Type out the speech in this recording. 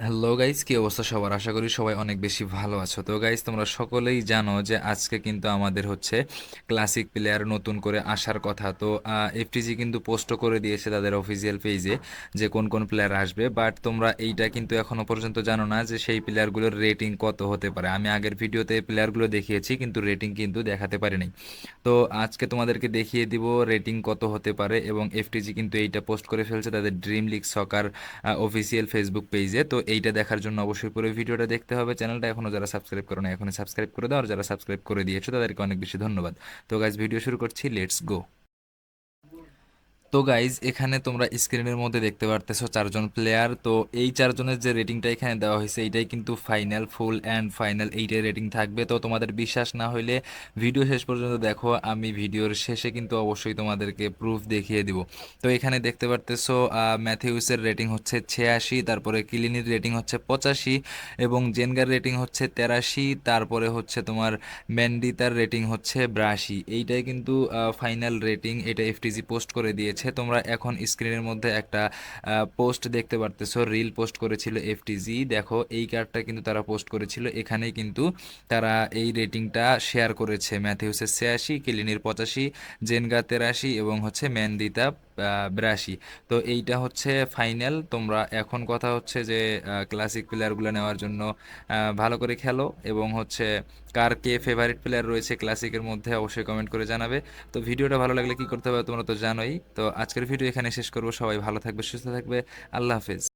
Hello guys কি অবস্থা সবার? আশা করি সবাই অনেক বেশি ভালো আছো। তো গাইস তোমরা সকলেই জানো যে আজকে কিন্তু আমাদের হচ্ছে ক্লাসিক প্লেয়ার নতুন করে আসার কথা। তো এফটিজি কিন্তু পোস্টও করে দিয়েছে তাদের অফিসিয়াল পেজে যে কোন কোন প্লেয়ার আসবে। বাট তোমরা এইটা কিন্তু এখনও পর্যন্ত জানো না যে সেই প্লেয়ারগুলোর রেটিং কত হতে পারে। আমি আগের ভিডিওতে প্লেয়ারগুলো দেখিয়েছি, কিন্তু রেটিং কিন্তু দেখাতে পারিনি। তো, আজকে তোমাদেরকে দেখিয়ে দিব রেটিং কত হতে পারে এবং এফটিজি কিন্তু এইটা পোস্ট করে ফেলছে তাদের dream league soccer official Facebook পেজে তো এইটা দেখার জন্য অবশ্যই পুরো ভিডিওটা দেখতে হবে। চ্যানেলটা এখনও যারা সাবস্ক্রাইব করো না এখনই সাবস্ক্রাইব করে দাও। আর যারা সাবস্ক্রাইব করে দিয়েছ, তাদেরকে অনেক বেশি ধন্যবাদ। তো গাছ ভিডিও শুরু করছি লেটস গো তো গাইজ এখানে তোমরা স্ক্রিনের মধ্যে দেখতে পারতেছো চারজন প্লেয়ার তো এই চারজনের যে রেটিংটা এখানে দেওয়া হয়েছে এইটাই কিন্তু ফাইনাল ফুল অ্যান্ড ফাইনাল এইটাই রেটিং থাকবে। তো তোমাদের বিশ্বাস না হইলে ভিডিও শেষ পর্যন্ত দেখো, আমি ভিডিওর শেষে কিন্তু অবশ্যই তোমাদেরকে প্রুফ দেখিয়ে দিব। তো এখানে দেখতে পারতেছো ম্যাথিউসের রেটিং হচ্ছে ছিয়াশি, তারপরে কিলিনির রেটিং হচ্ছে পঁচাশি এবং জেনগার রেটিং হচ্ছে তেরাশি, তারপরে হচ্ছে তোমার ম্যান্ডিতার রেটিং হচ্ছে ব্রাশি। এইটাই কিন্তু ফাইনাল রেটিং এটা এফটিজি পোস্ট করে দিয়েছে। তোমরা এখন স্ক্রিনের মধ্যে একটা পোস্ট দেখতে পারতেছো। রিল পোস্ট করেছিল এফটিজি। দেখো, এই কার্ডটা কিন্তু তারা পোস্ট করেছিল। এখানেই কিন্তু তারা এই রেটিংটা শেয়ার করেছে। ম্যাথিউসের ছিয়াশি, কেলিনির পঁচাশি জেনগা তেরাশি এবং হচ্ছে ম্যান্দিতা বিরাশি। তো এইটা হচ্ছে ফাইনাল তোমরা এখন কথা হচ্ছে যে ক্লাসিক প্লেয়ারগুলো নেওয়ার জন্য ভালো করে খেলো এবং হচ্ছে কার কে ফেভারিট প্লেয়ার রয়েছে ক্লাসিকের মধ্যে অবশ্যই কমেন্ট করে জানাবে। তো ভিডিওটা ভালো লাগলে কি করতে হবে তোমরা তো জানোই। তো আজকের ভিডিও এখানে শেষ করব। সবাই ভালো থাকবে সুস্থ থাকবে। আল্লাহ হাফেজ।